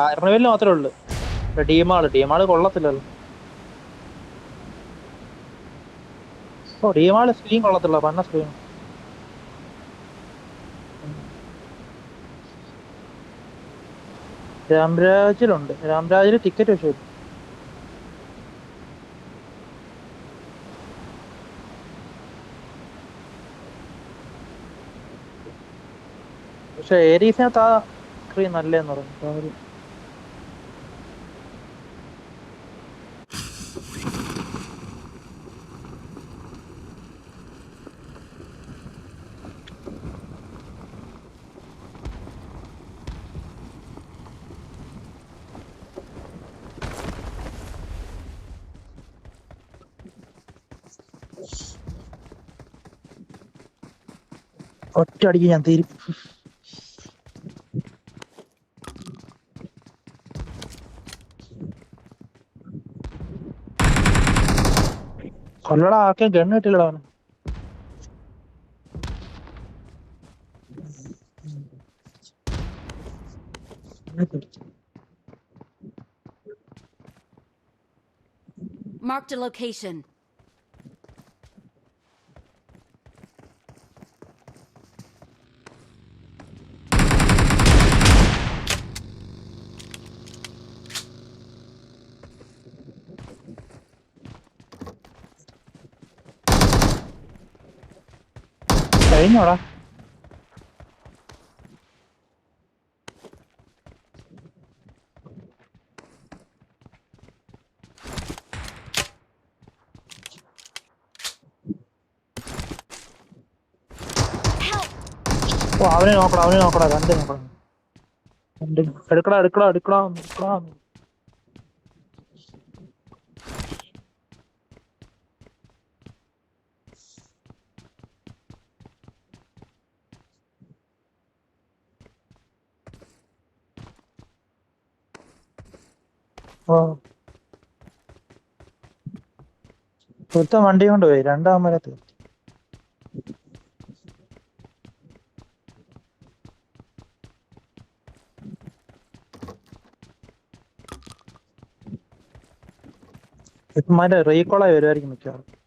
കാരണവൽ മാത്രമേ ഉള്ളൂ. ടീമാൾ ടീമാൾ കൊള്ളത്തില്ലല്ലോ. ഓ ടീമാൾ സ്ക്രീൻ കൊള്ളത്തില്ല പന്ന സ്ക്രീൻ രാംരാജിലുണ്ട്. രാംരാജിൽ ടിക്കറ്റ് വെച്ചു പക്ഷെ ഏരീസിനകത്ത് ആ സ്ക്രീൻ നല്ലതെന്ന് പറഞ്ഞു. ഒറ്റ അടിക്ക് ഞാൻ തീരും കൊല്ലടാ ആക്കെ ഗണ്ണ് കിട്ടില്ലടാ അവന് Marked a location. കഴിഞ്ഞോടാ ഓ അവനെ നോക്കടാ അവനെ നോക്കടാ രണ്ട് നോക്കടാ രണ്ട് എടുക്കടാ എടുക്കടാ എടുക്കടാ എടുക്കടാ ഓ ഒരുത്തൻ വണ്ടി കൊണ്ട് പോയി. രണ്ടാം വരത്ത് ഇപ്പമാരുടെ റീകോളായി വരുമായിരിക്കും മിക്കവാറും.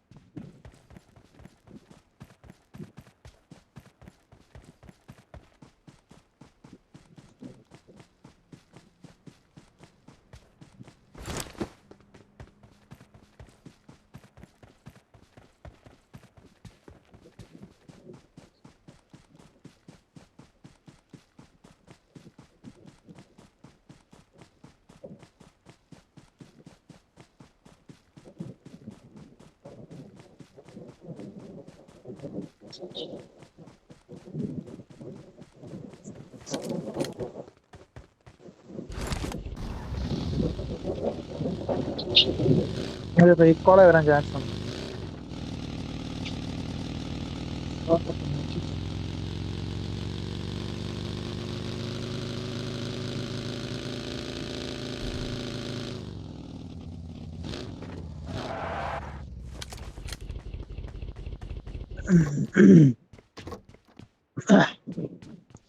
ഒരു റീകോളായി വരാൻ ചാൻസ് ഉണ്ട്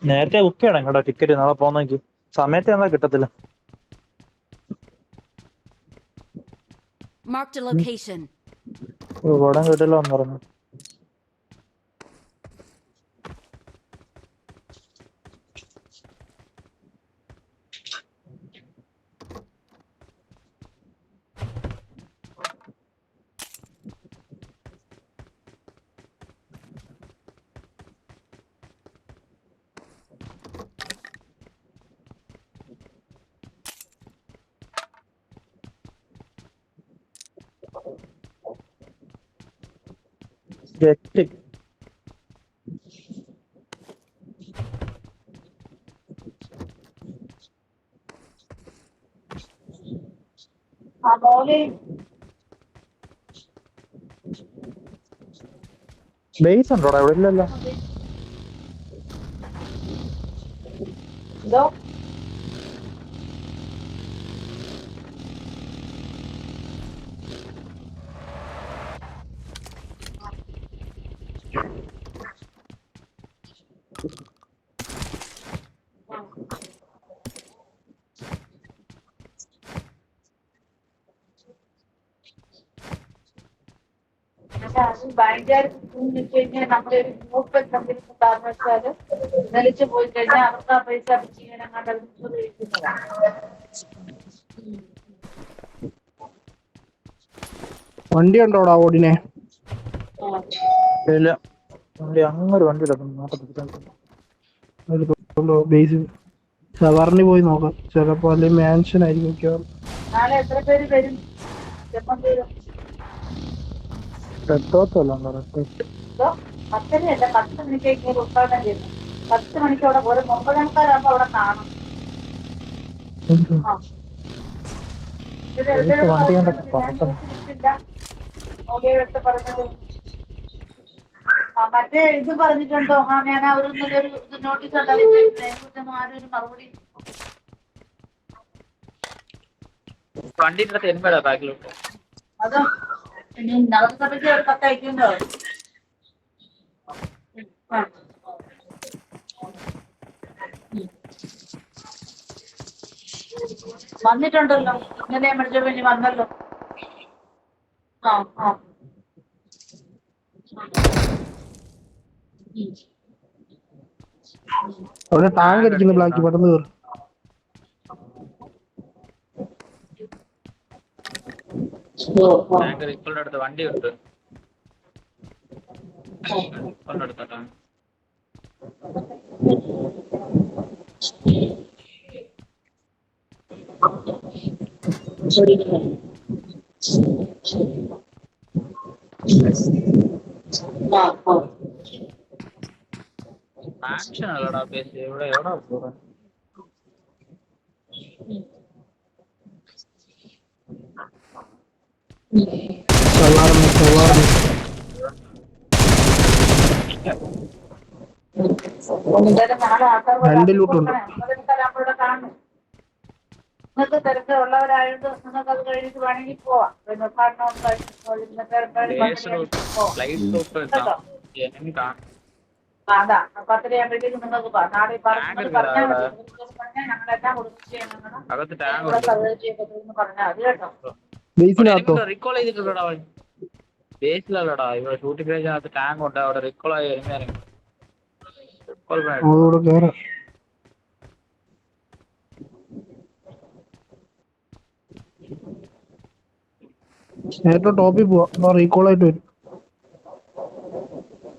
നേരത്തെ ബുക്ക് ചെയ്യണം കേട്ടോ ടിക്കറ്റ് നാളെ പോകുന്നെങ്കിൽ സമയത്ത് എന്താ കിട്ടത്തില്ല മാർക്ക് ലൊക്കേഷൻ ഓ വടം കിട്ടില്ല എന്ന് പറഞ്ഞു ജെറ്റ് ബേസ് ഉണ്ടോടാ? ഇവിടെ ഇല്ലല്ലോ ബാങ്കുകാർ കഴിഞ്ഞാൽ നമ്മുടെ ഒരു ഗ്രൂപ്പ് എന്തെങ്കിലും കാരണം വെച്ചാൽ നിലച്ചു പോയി കഴിഞ്ഞാൽ അവർക്ക് ആ പൈസ അടിച്ച് ഇങ്ങനെ വണ്ടി ഉണ്ടോടാ ഓടിനെ? ഇല്ല. വണ്ടി അങ്ങൊരു വണ്ടി കിടക്കുന്നു നോക്കത്തില്ല ബേസ് സവാറിന് പോയി നോക്കാം. ചിലപ്പോ അല്ലെങ്കിൽ മാൻഷൻ ആയിരിക്കും നാളെ എത്ര പേര് വരും? റെഡോത്ത് ഇതോ പത്തരയല്ല പത്ത് മണിക്കേക്ക് ഉദ്ഘാടനം ചെയ്യുന്നു. പത്ത് മണിക്ക് അവിടെ ഒരു ഒമ്പതാൾക്കാരാകുമ്പോ അവിടെ കാണും. ആ. വണ്ടി ആ മറ്റേ ഇത് പറഞ്ഞിട്ടുണ്ടോ? ആ ഞാൻ അവർ ഒരു ഇത് നോട്ടീസ് ഉണ്ടാവും ആരും ഒരു മറുപടി. വണ്ടിന്റെ ബാക്കിലോട്ട് അതോ? ഇനി നഗരസഭയ്ക്ക് ഒരു ആ വന്നിട്ടുണ്ടല്ലോ. ഇന്നലെ എമർജൻസി പിന്നെ വന്നല്ലോ. ആ ആ. അവിടെ ടാങ്ക് അടിക്കുന്നു ബ്ലാക്ക് പെട്ടെന്ന് കയറും ബാങ്ക് റിക്കോളിന്റെ അടുത്ത് വണ്ടി ഉണ്ട് റിക്കോളിന്റെ അടുത്തോട്ടാ ആക്ഷൻ അല്ലടാ പേസ് എവിടെ എവിടെ പോകാൻ നാളെ ആൾക്കാർ രണ്ട് ലൂട്ടുണ്ട്. നിങ്ങൾക്ക് തിരക്കുള്ളവരായത് നിങ്ങൾക്ക് അത് കഴിഞ്ഞിട്ട് വേണമെങ്കിൽ പോവാം. അതാ. പത്തരയാകുമ്പോഴത്തേക്ക് നിങ്ങൾക്ക് പോവാം. നാളെ പറഞ്ഞാൽ മതി. പറഞ്ഞാൽ ഞങ്ങളെല്ലാം കൊടുക്കും ചെയ്യണം അകത്ത് ടാങ്ക് ഇവിടെ ഉണ്ട്. സർവേ ചെയ്യപ്പെട്ടെന്ന് പറഞ്ഞാൽ അത് കേട്ടോ? ബേസിനകത്തോ റിക്കോൾ ചെയ്തിട്ടുള്ളടാ അവൻ? ബേസിലല്ലടാ. ഇവിടെ ഷൂട്ടിംഗ് റേഞ്ചിനകത്ത് ടാങ്ക് ഉണ്ട്. അവിടെ റിക്കോൾ ആയി ഇറങ്ങി ഏറ്റവും ടോപ്പിൽ പോവാ. റീകോൾ ആയിട്ട് വരും.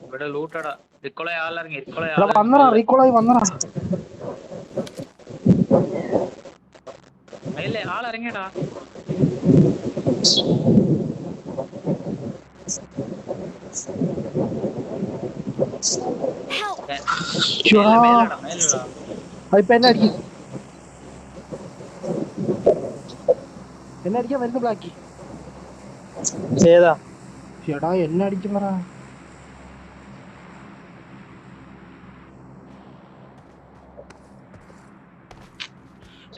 ഇവിടെ ലൂട്ടടാ റീകോൾ ആയി ആളിറങ്ങി. റീകോൾ ആയി വന്നടാ റീകോൾ ആയി വന്നടാ. ஆள் இறங்கிடா இப்ப என்ன அடிக்கி என்ன அடிக்க வந்து பிளாக்கி சேதா எடா என்ன அடிக்குமாடா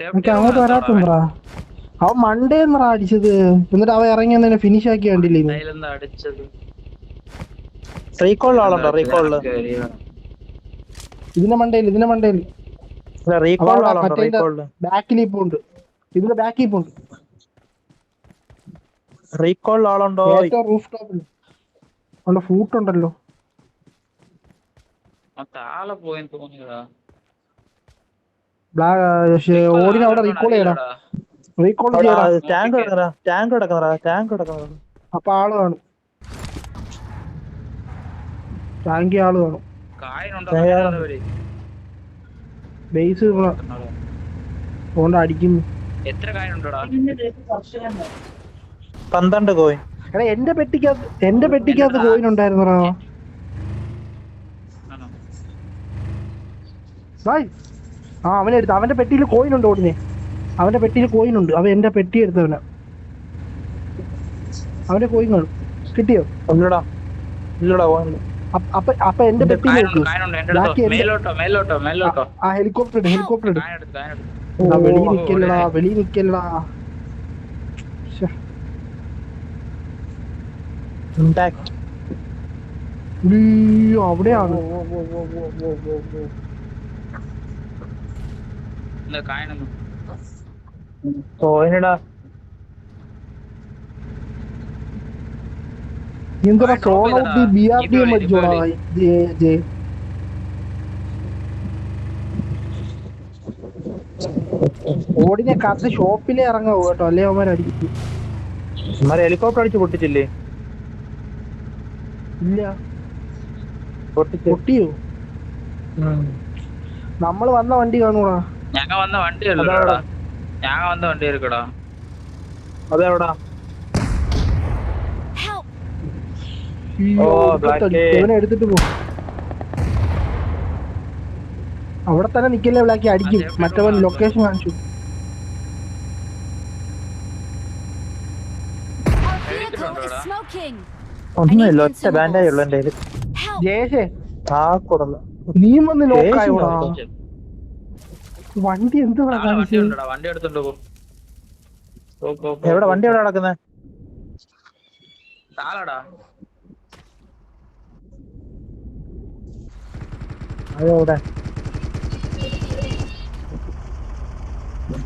എനിക്ക് അങ്ങോട്ട് വരാത്തും പറ അവൻ മണ്ടേ എന്നറ അടിച്ചത്. എന്നിട്ട് അവ ഇറങ്ങി എന്നെ ഫിനിഷ് ആക്കി കണ്ടില്ലേ റീകോളിൽ ആളുണ്ടോ റീകോളിൽ ഇതിന്റെ മണ്ടയിൽ ഇതിന്റെ മണ്ടയിൽ ഫൂട്ടുണ്ടല്ലോ ബാക്കിൽ ഇപ്പൊ ഉണ്ട്. ഇതിന്റെ ബാക്കിൽ ഇപ്പൊ ഉണ്ട്. റീകോളിൽ ആളുണ്ടോ? റൂഫ് ടോപ്പിൽ ഫൂട്ട് ഉണ്ടല്ലോ. ആളെ പോയെന്ന് തോന്നിയതാ ഓടിന് അവിടെ റീകോൾ ചെയ്യടാ. റീകോൾ ചെയ്യടാ. ടാങ്ക് കിടക്കണ ടാങ്ക് കിടക്കണ ടാങ്ക് കിടക്കണ അപ്പൊ ആൾ കാണും. ടാങ്കി ആൾ കാണും. ബേസ് അടിക്കുന്നു. എത്ര പന്ത്രണ്ട് കോയിൻ എടാ എന്റെ പെട്ടിക്കകത്ത് എന്റെ പെട്ടിക്കകത്ത് കോയിൻ ഉണ്ടായിരുന്നോ ആ അവനെ എടുത്ത്. അവന്റെ പെട്ടിയിൽ കോയിൻ ഉണ്ട് ഓടിനെ അവന്റെ പെട്ടിയിൽ കോയിൻ ഉണ്ട്. അവൻ എന്റെ പെട്ടി എടുത്തവന് അവന്റെ കോയിൻ കാണും കിട്ടിയോ? ഇല്ലടാ ഇല്ലടാ കോയിൻ അപ്പ- അപ്പൊ എന്റെ പെട്ടി ആ ഹെലികോപ്റ്റർ ഇട് ഹെലികോപ്റ്റർ വെളിയിൽ ഓ, നിക്കല്ലടാ വെളിയിൽ നിക്കല്ലടാ. അവിടെയാണ്. എന്തിനാ zone out B R D. J ഓടിനെ കാത്ത് ഷോപ്പിലെ ഇറങ്ങാവൂ കേട്ടോ. അല്ലേ അവന്മാർ അടിക്കും അവന്മാരെ ഹെലികോപ്റ്റർ അടിച്ച് പൊട്ടിച്ചില്ലേ? ഇല്ല. പൊട്ടിച്ചു. പൊട്ടിയോ. നമ്മൾ വന്ന വണ്ടി കാണൂടാ. ഞങ്ങ വന്ന വണ്ടി അല്ലടാ ഞങ്ങ വന്ന വണ്ടി എടുക്കടാ അതെവിടാ എടുത്തിട്ട് പോ. അവിടെ തന്നെ നിക്കല്ലേ ബ്ലാക്കി? അടിക്കും. മറ്റവൻ ലൊക്കേഷൻ കാണിച്ചു! ഒന്നുമില്ല ഒറ്റ ബാൻഡേജ് ഉള്ളു എന്റെ കയ്യിൽ. ജയേഷേ ആ കൂടല്ല നീ വന്ന് നോക്കായോടാ ജയേഷ് വണ്ടി എന്തുവാ വണ്ടി എടുത്തോണ്ട് പോ. എവിടെ വണ്ടി എവിടെ നടക്കുന്നത് താഴെടാ. അതെവിടെ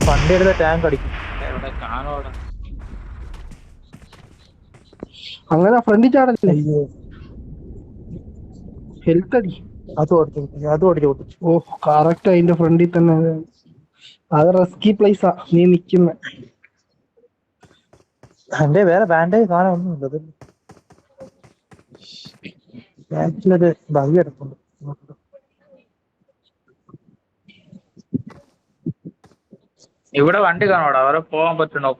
വണ്ടി എടുത്ത ടാങ്ക് അടിക്കും. എവിടെ കാണോടാ അങ്ങനെ ഫ്രണ്ടിൽ ചാടല്ലേ? ഹെൽത്ത് അടി. അത് ഓടിച്ചു അത് ഓടിച്ചു. പൊട്ടിച്ചു ഓ കറക്റ്റ് അതിന്റെ ഫ്രണ്ടിൽ തന്നെ. അത്. റെസ്കി പ്ലേസാ നീ നിക്കുന്ന. എന്റെ വേറെ ബാൻഡേജ് സാധനം ഒന്നും ഇല്ല ബാക്കിലൊരു ബഗ് എടുപ്പുണ്ട്. ഇവിടെ വണ്ടി കാണോടാ അവിടെ പോവാൻ പറ്റണോ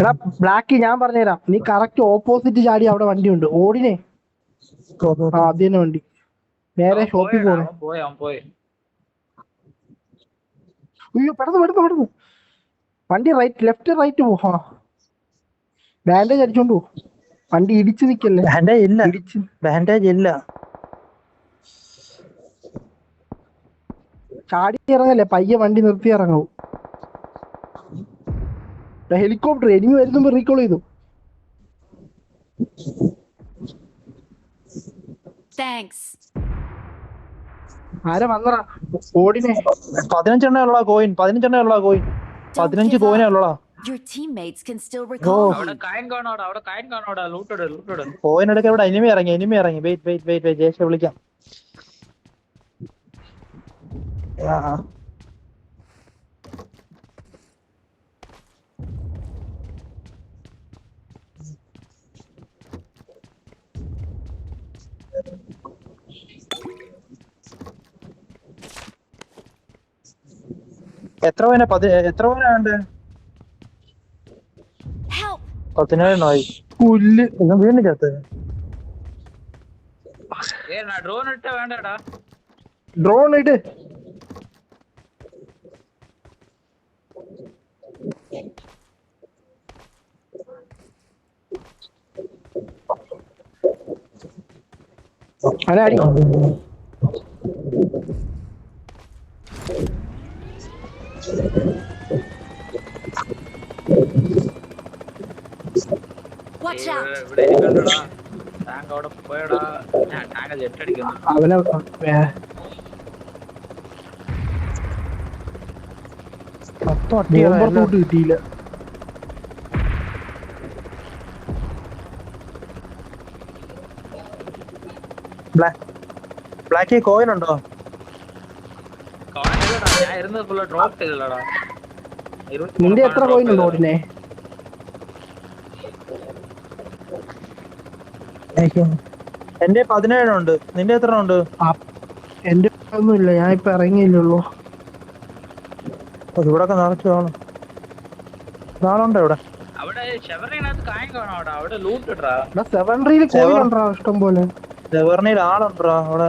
എടാ ബ്ലാക്ക് ഞാൻ പറഞ്ഞുതരാം. നീ കറക്റ്റ് ഓപ്പോസിറ്റ് ചാടി അവിടെ വണ്ടിയുണ്ട്. ഓടിനെ. ആ അത് തന്നെ വണ്ടി. നേരെ ഷോപ്പിൽ പോണേ അയ്യോ പെട്ടെന്ന് പെട്ടെന്ന് പെട്ടെന്ന്. വണ്ടി റൈറ്റ് ലെഫ്റ്റ് റൈറ്റ് പോവാ ബാൻഡേജ് അടിച്ചോണ്ട് പോ. വണ്ടി ഇടിച്ച് നിക്കല്ലേ? ബാൻഡേജ് ഇല്ല. ഇടിച്ച്. ബാൻഡേജ് ഇല്ല. ചാടി ഇറങ്ങല്ലേ? പയ്യ വണ്ടി നിർത്തി ഇറങ്ങാവൂ ഹെലികോപ്റ്റർ എനിമി വരുന്നുമ്പോ റീകോൾ ചെയ്തു. Thanks. ആരെ വന്നടാ? ഓടിനെ. പതിനഞ്ചെണ്ണ ഉള്ള കോയിൻ പതിനഞ്ചെണ്ണ ഉള്ള കോയിൻ പതിനഞ്ച് കോയിനെ ഉള്ളടാ Your teammates can still recall അവിടെ you. കായൻ എടുക്കാൻ ഇവിടെ എനിമി ഇറങ്ങി എനിമി ഇറങ്ങി. വെയിറ്റ് വെയിറ്റ് വെയിറ്റ് വെയിറ്റ് ജേഷ വിളിക്കാം. എത്ര പേന പതി എത്ര പവന വേണ്ടേ! പതിനേഴെണ്ണമായി പുല്ല്. വീണ്ടും ചത്ത് ഡ്രോൺ ഇട്ട വേണ്ടടാ. ഡ്രോൺ അടി Watch out! ഇവിടെ ഇരിക്കണ്ടടാ ടാങ്ക് അവിടെ പോയടാ ഞാൻ ടാങ്ക് ജെറ്റ് അടിക്കുന്നു അവനെ വേ- മൊത്തം അട്ടികളാ ബോംബർ എല്ലാം. ഷൂട്ട് കിട്ടിയില്ല. ബ്ലാക്ക് ബ്ലാക്കി കോയിൻ ഉണ്ടോ? നിന്റെ എത്ര കോയിൻ ഉണ്ട്. ഓടിനെ? എന്റെ പതിനേഴുണ്ട് നിന്റെ എത്ര ഉണ്ട്? എന്റെ ഒന്നുമില്ല. ഞാൻ ഇപ്പൊ ഇറങ്ങിയില്ലുള്ളൂ ഇവിടെ ഒക്കെ നിറച്ചു കാണും. നാളുണ്ടോ ഇവിടെ? ഇഷ്ടം പോലെ? സെവർണിയിൽ ആളുണ്ടോ അവിടെ?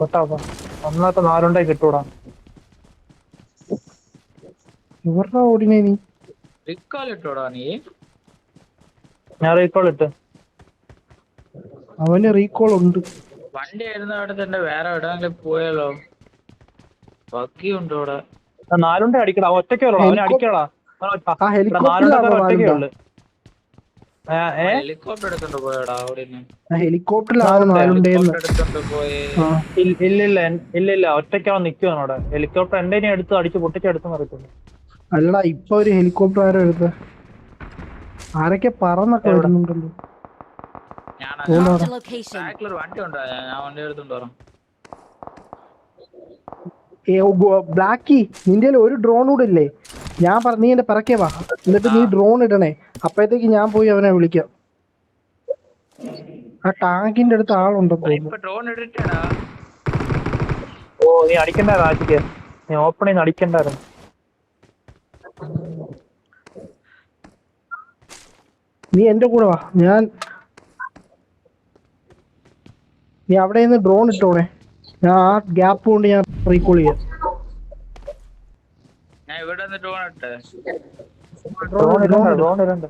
അടിച്ചു പൊട്ടാ ഒന്നാമത്തെ നാലുണ്ടേ കിട്ടൂടാ. ഇവരുടെ ഓടിനെ നീ. റിക്കോൾ ഇട്ടോടാ നീ? ഞാൻ റീകോൾ ഇട്ട്. അവന് റീകോൾ ഉണ്ട്. വണ്ടി ആയിരുന്ന അവിടെ തന്നെ വേറെ എവിടെയെങ്കിലും പോയാലോ? ബക്കി ഉണ്ടോ അവിടെ? ആ നാലുണ്ടേ അടിക്കടാ. ഒറ്റയ്ക്കേ ഉള്ളൂ. അവനെ അടിക്കടാ. ഹെലികോപ്റ്ററിലാണോ ഒറ്റയ്ക്കേ ഉള്ളു. ഹെലികോപ്റ്റർ എടുത്തോണ്ട് പോയടാ അവിടെ. ഹെലികോപ്റ്റർ എന്റെ ഇനി എടുത്ത് അടിച്ച് പൊട്ടിച്ചെടുത്ത് മറിക്കുന്നു അല്ലടാ ഇപ്പൊ ഒരു ഹെലികോപ്റ്റർ ആരോ എടുത്ത? ആരൊക്കെ പറന്നൊക്കെ വിടുന്നുണ്ടല്ലോ വണ്ടി ഉണ്ടോ? ഞാൻ വണ്ടി എടുത്തുണ്ടോ ബ്ലാക്കി നിന്റെ ഒരു ഡ്രോൺ കൂടെ ഇല്ലേ? ഞാൻ പറ നീ എന്റെ പിറക്കേ വാ. എന്നിട്ട് നീ ഡ്രോൺ ഇടണേ. അപ്പഴത്തേക്ക് ഞാൻ പോയി അവനെ വിളിക്കാം. ആ ടാങ്കിന്റെ അടുത്ത് ആളുണ്ടോ ഓ നീ അടിക്കണ്ടായിരുന്നു ആശിക്ക് നീ ഓപ്പണിൽ നിന്ന് അടിക്കണ്ടായിരുന്നു. നീ എന്റെ കൂടെ വാ. ഞാൻ നീ അവിടെ നിന്ന് ഡ്രോൺ ഇട്ടോണേ. ഞാൻ ആ ഗ്യാപ്പ് കൊണ്ട് ഞാൻ റീകോൾ ചെയ്യാം. ഞാൻ ഇവിടെ നിന്ന് ഡ്രോൺ ഇട്ടെ. ഡ്രോൺ ഇടണ്ട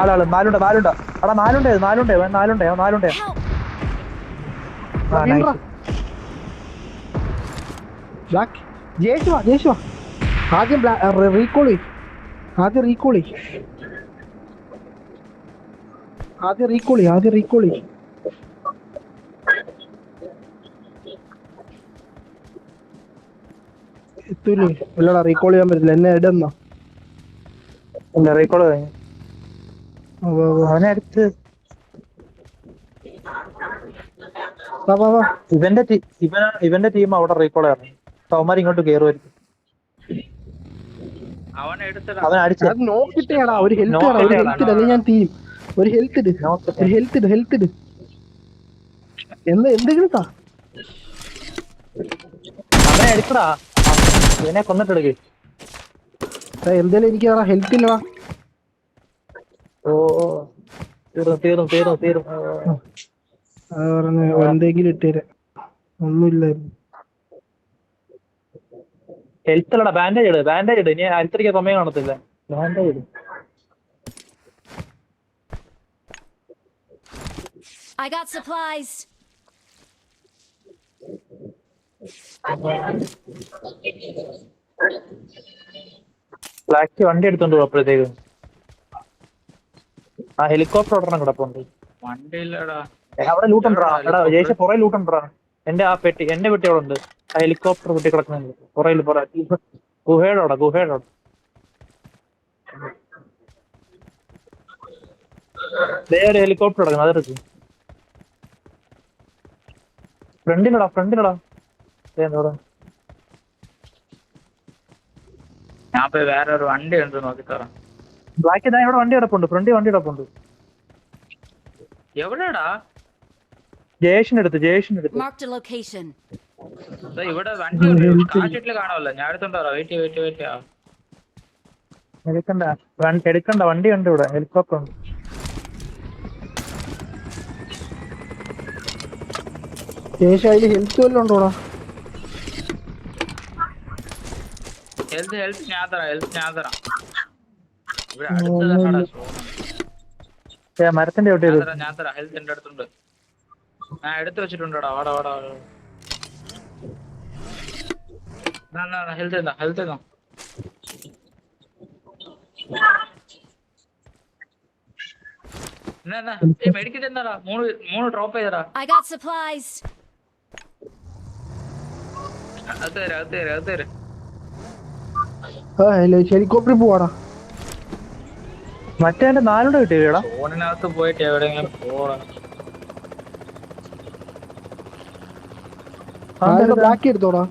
ആളാൾ നാലുണ്ട് നാലുണ്ട്. എടാ നാലുണ്ടേ നാലുണ്ടേ നാലുണ്ടേ നാലുണ്ടേ. ബ്ലാക്ക് ജേഷ് വാ ജേഷ് വാ. ആദ്യം റീകോൾ ചെയ് ആദ്യം റീകോൾ ചെയ് ആദ്യം റീകോൾ ചെയ് ആദ്യം റീകോൾ ചെയ് എത്തൂലേ? ഇല്ലടാ റീകോൾ ചെയ്യാൻ പറ്റില്ല. എന്നെ ഇടുന്നോ? ഇല്ല റീകോൾ കഴിഞ്ഞു. അവനടുത്ത് ഇവന്റെ ഇവന്റെ ടീം അവിടെ റീകോൾ ഇറങ്ങി. അവന്മാർ ഇങ്ങോട്ട് എടുത്തിടാ. അവൻ അടിച്ചു. നോക്കിട്ടേടാ ഒരു ഹെൽത്ത് ഒരു ഹെൽത്ത് ഇട് അല്ലെങ്കിൽ ഞാൻ ഒരു ഹെൽത്ത് ഇട്. ഒരു ഹെൽത്ത് ഇട് ഹെൽത്ത് ഇട്. എന്താ എന്തെങ്കിലും അവനെ അടിക്കടാ ഇവനെ കൊന്നിട്ടെടുക്ക് എന്തേലും എനിക്ക് ഹെൽത്ത് ഇല്ല. വാ ഓ ഓ. തീർന്നു തീർന്നു തീർന്നു തീർന്നു. ഓ. അത് പറഞ്ഞ് എന്തെങ്കിലും ഇട്ടേരെ. ഒന്നുമില്ലായിരുന്നു. ഹെൽത്ത് അല്ലടാ ബാൻഡേജ് ഇട് ബാൻഡേജ് ഇട്. ഇനി അടുത്തിരിക്കാൻ സമയം കാണത്തില്ല. ബാൻഡേജ് ഇട്. I got supplies. ബ്ലാക്ക് വണ്ടി എടുത്തോണ്ട് അപ്പോഴത്തേക്ക്. ആ ഹെലികോപ്റ്റർ ഓടണം കിടപ്പുണ്ട് അവിടെ ലൂട്ടുണ്ടാ എടാ ജയിച്ച പുറേ ലൂട്ടുണ്ടാ എന്റെ ആ പെട്ടി എന്റെ പെട്ടി അവിടെ ഉണ്ട്. ആ ഹെലികോപ്റ്റർ പെട്ടി കിടക്കുന്നുണ്ട് പുറയിൽ പുറ ഗുഹയുടെ അവിടെ ഗുഹയുടെ അവിടെ ഒരു ഹെലികോപ്റ്റർ കിടക്കുന്നു അതെടുക്ക് ഫ്രണ്ടിനടാ ഫ്രണ്ടിനടാ. എന്താ അവിടെ ഞാൻ പോയി വേറെ ഒരു വണ്ടി ഉണ്ട് നോക്കിത്തരാം ബ്ലാക്ക് ഇതാ ഇവിടെ വണ്ടി കിടപ്പുണ്ട് ഫ്രണ്ടി വണ്ടി കിടപ്പുണ്ട്. എവിടെടാ ജയേഷിന്റെ അടുത്ത് ജയേഷിന്റെ അടുത്ത്. Marked a location. ദാ ഇവിടെ വണ്ടി ഉണ്ട്. കാട്ടിട്ടിൽ കാണാമല്ലോ. ഞാൻ എടുത്തോണ്ട് വെയിറ്റ് വെയിറ്റ് വെയിറ്റ് എടുക്കണ്ട. വൺ- എടുക്കണ്ട. വണ്ടി ഉണ്ട് ഇവിടെ. ഹെലികോപ്റ്റർ ഉണ്ട്. ശേഷം അതിൽ ഹെൽത്ത് വല്ലതും ഉണ്ടോടാ? ഹെൽത്ത് ഹെൽത്ത് ഞാൻ തരാം ഹെൽത്ത് ഞാൻ തരാം ഇവിടെ അടുത്തതാണ് മരത്തിന്റെ ഞാൻ തരാം ഹെൽത്ത് എന്റെ അടുത്തുണ്ട്. ഞാൻ എടുത്തു വെച്ചിട്ടുണ്ടടാ? വാടാ വാടാ ഹെൽത്ത് എന്താ ഹെൽത്ത് എന്താ എന്താടാ? മൂന്ന് മൂന്ന് ഡ്രോപ്പ് ചെയ്തടാ. ഐ ഗോട്ട് സപ്ലൈസ് അകത്ത് തരാം അത് തരാം അത് തരാം ആ ഹെലികോപ്റ്ററിൽ പോവാടാ. മറ്റേ എന്റെ നാലുണ്ട് കിട്ടിയടാ ഫോണിനകത്ത് പോയിട്ട് എവിടെയെങ്കിലും പോടാ ബ്ലാക്ക് എടുത്തോടാ.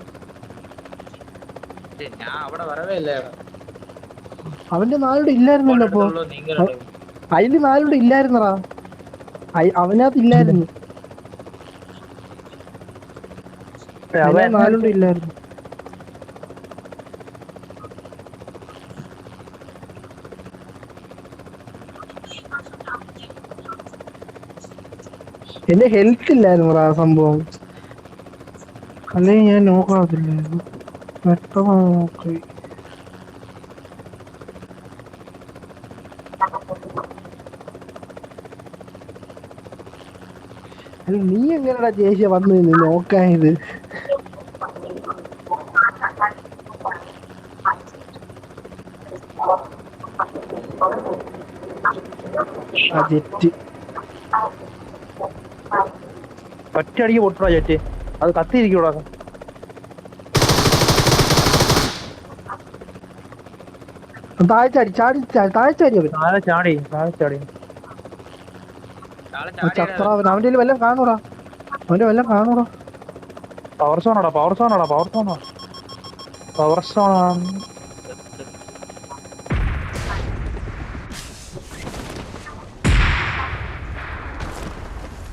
ഞാൻ അവിടെ വരവേ ഇല്ല എടാ. അവന്റെ നാലുടെ ഇല്ലായിരുന്നല്ലോ അപ്പൊ ഉള്ളൂ. നാലുടെ ഇല്ലായിരുന്നടാ. അവനകത്ത് ഇല്ലായിരുന്നു. നാലുണ്ട് ഇല്ലായിരുന്നു. എന്റെ ഹെൽത്ത് ഇല്ലായിരുന്നു ആ സംഭവം. അല്ലെങ്കിൽ ഞാൻ നോക്കാത്തില്ലായിരുന്നു പെട്ടെന്ന് നോക്കി അല്ല നീ എങ്ങനെടാ ചേച്ചി വന്നു നിന്ന് നോക്കായത് ആ ജെറ്റ്. ഒറ്റയടിക്ക് പൊട്ടണോ ചേച്ചി അത് കത്തിയിരിക്കൂടാ താഴ്ചാടി ചാടി ചാടി താഴെ ചാടി താഴെ ചാടി. ചത്ര അവന്റെ വല്ല കാണൂടാ. അവന്റെ വല്ല കാണൂടാ. പവർ സോണാടാ പവർ സോണാടാ പവർ സോണാ പവർ സോൺ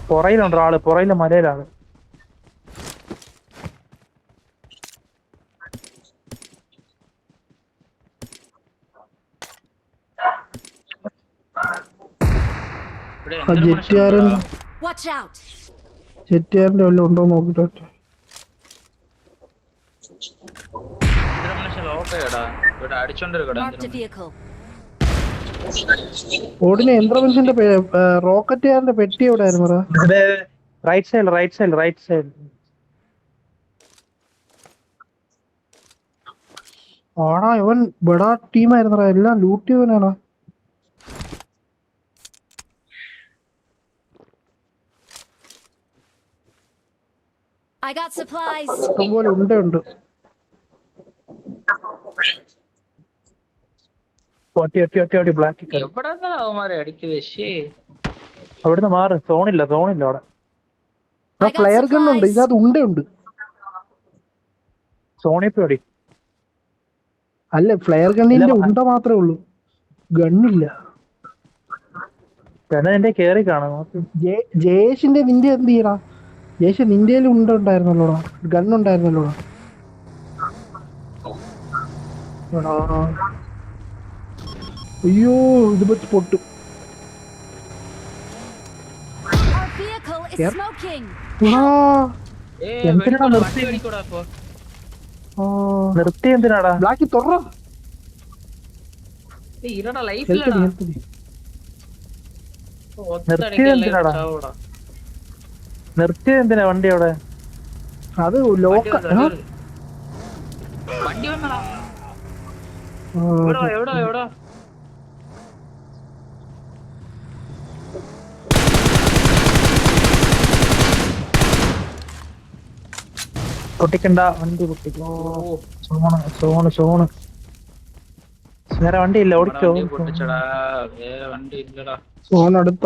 പുറയിലുണ്ട് ആൾ പുറയിൽ മലയിലാണ്. Watch വല്ലതും ഉണ്ടോ നോക്കിട്ട് എന്തൊരു ഇവിടെ അടിച്ചോണ്ടിരിക്കടാ. ഓടിന് റോക്കറ്റ് റോക്കറ്റുകാരന്റെ പെട്ടി എവിടെ ആയിരുന്നു right side right side right side ആടാ ഇവൻ ബഡാ ടീമായിരുന്നടാ എല്ലാം ലൂട്ട് ഇവനാണോ I got supplies. ഇഷ്ടംപോലെ ഉണ്ട് ഉണ്ട്. ഒട്ടി ഒട്ടി ഒട്ടി ഒട്ടി ബ്ലാക്ക് അവിടുന്ന് മാറ്. സോണില്ല സോണില്ല അവിടെ. ഫ്ലയർ ഗണ്ണുണ്ട് supplies. ഇതിനകത്ത് ഉണ്ടുണ്ട് സോണി പോടി അല്ല ഫ്ലയർ ഗണ്ണിന്റെ ഉണ്ട മാത്രമേ ഉള്ളൂ. ഗണ്ണില്ല നിന്റെ കേറി കാണാം. ജയേഷിന്റെ നിന്റെ എന്ത് ചെയ്യടാ? ജയേഷ് നിന്റെ ഉണ്ട ഉണ്ടായിരുന്നല്ലോടാ ഗണ്ണുണ്ടായിരുന്നല്ലോടാ. അയ്യോ ഇത് വെച്ച് പൊട്ടും. നിർത്തി? എന്തിനാടാ? ബ്ലാക്കി തുറ. നിർത്തിയത് എന്തിനാടാ? നിർത്തിയത് എന്തിനാ വണ്ടി അവിടെ? അത് ലോക്ക? വണ്ടി വന്നടാ ആ, എവിടാ എവിടാ? പൊട്ടിക്കണ്ട വണ്ടി പൊട്ടിക്കോ. ഓ. Zone zone zone. വേറെ വണ്ടി ഇല്ല ഓടിക്കോ. പൊട്ടിച്ചടാ. വേറെ വണ്ടി ഇല്ലടാ. സോൺ അടുത്ത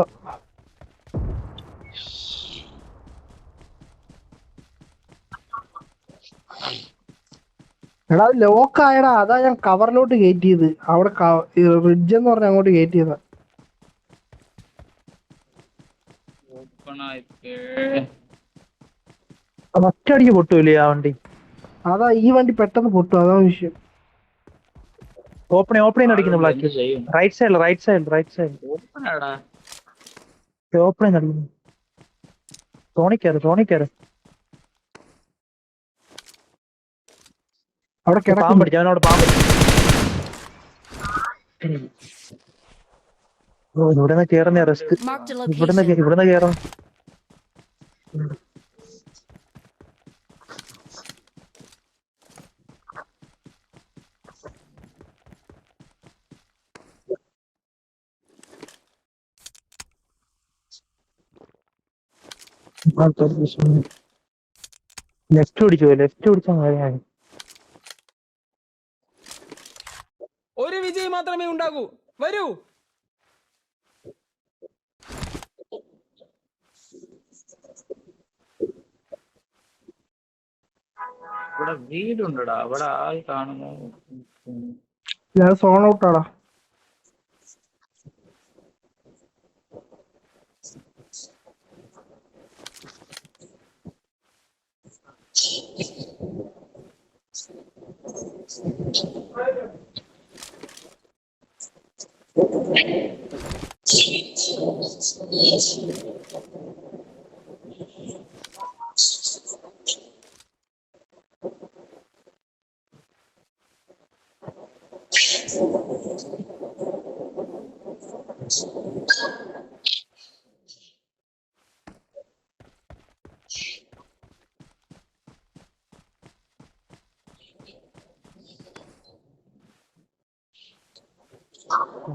എടാ ലോക്ക് ആയടാ അതാ ഞാൻ കവറിലോട്ട് കയറ്റിയത്. അവിടെ റിഡ്ജ് എന്ന് പറഞ്ഞ അങ്ങോട്ട് കയറ്റിയതാ. ഓപ്പണായിപ്പേ ഒറ്റയടിക്ക് പൊട്ടൂലേ ആ വണ്ടി? അതാ ഈ വണ്ടി പെട്ടെന്ന് പൊട്ടും അതാ വിഷയം. ഓപ്പണി ഓപ്പണിങ് അടിക്കുന്നു black. Right side right side right side ഓപ്പണാടാ. Opening അടിക്കുന്നു തോണിക്കയറ് തോണിക്കയറ് അവിടെ പാമ്പ് പിടിച്ചു അവനോട് പാമ്പ് ഓ ഇവിടുന്ന് കേറുന്ന റിസ്ക് ഇവിടെ നിന്ന് ഇവിടുന്ന് നിന്ന് കേ- ഇവിടുന്ന് കേറും ലെഫ്റ്റ് പിടിച്ചു ലെഫ്റ്റ് പിടിച്ച മതിയായി ഒരു വിജയം മാത്രമേ ഉണ്ടാകൂ. വരൂ. ഇവിടെ വീടുണ്ടടാ. അവിടെ ആൾ കാണുന്നു? ഞാൻ zone ഔട്ടാടാ. チーム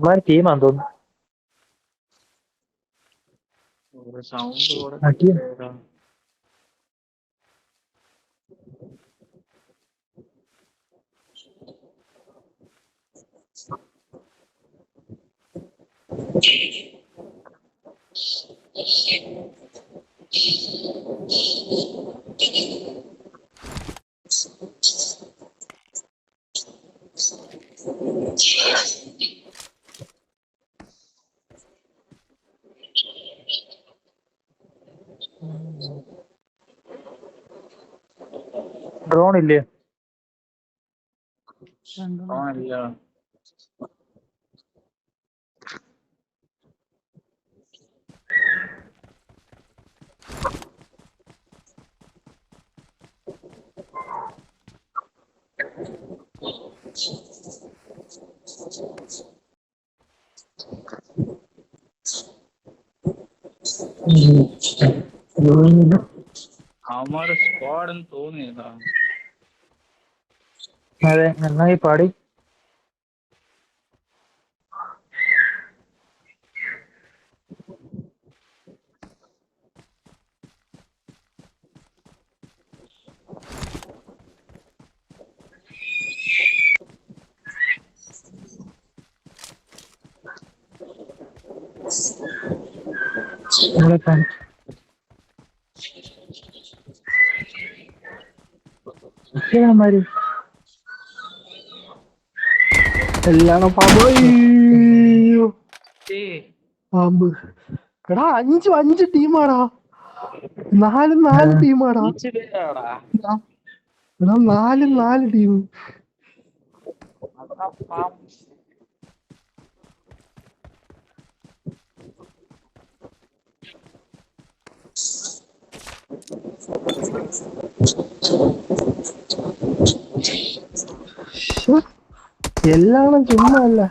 Marquei, mandou. Aqui? Drone ഇല്ലേ? ആ ഇല്ല. അവന്മാര് സ്ക്വാഡ് തോന്നിയതാ. അതെ നന്നായി പാടി ഇവിടെ കാണാം. ഇവന്മാര് എല്ലാം പാമ്പ് പാമ്പ്. എടാ അഞ്ചു അഞ്ച് ടീമാടാ. നാല് നാല് ടീമാടാ. എടാ നാല് നാല് ടീം. അതാ எல்லாரும் சும்மா இல்லை.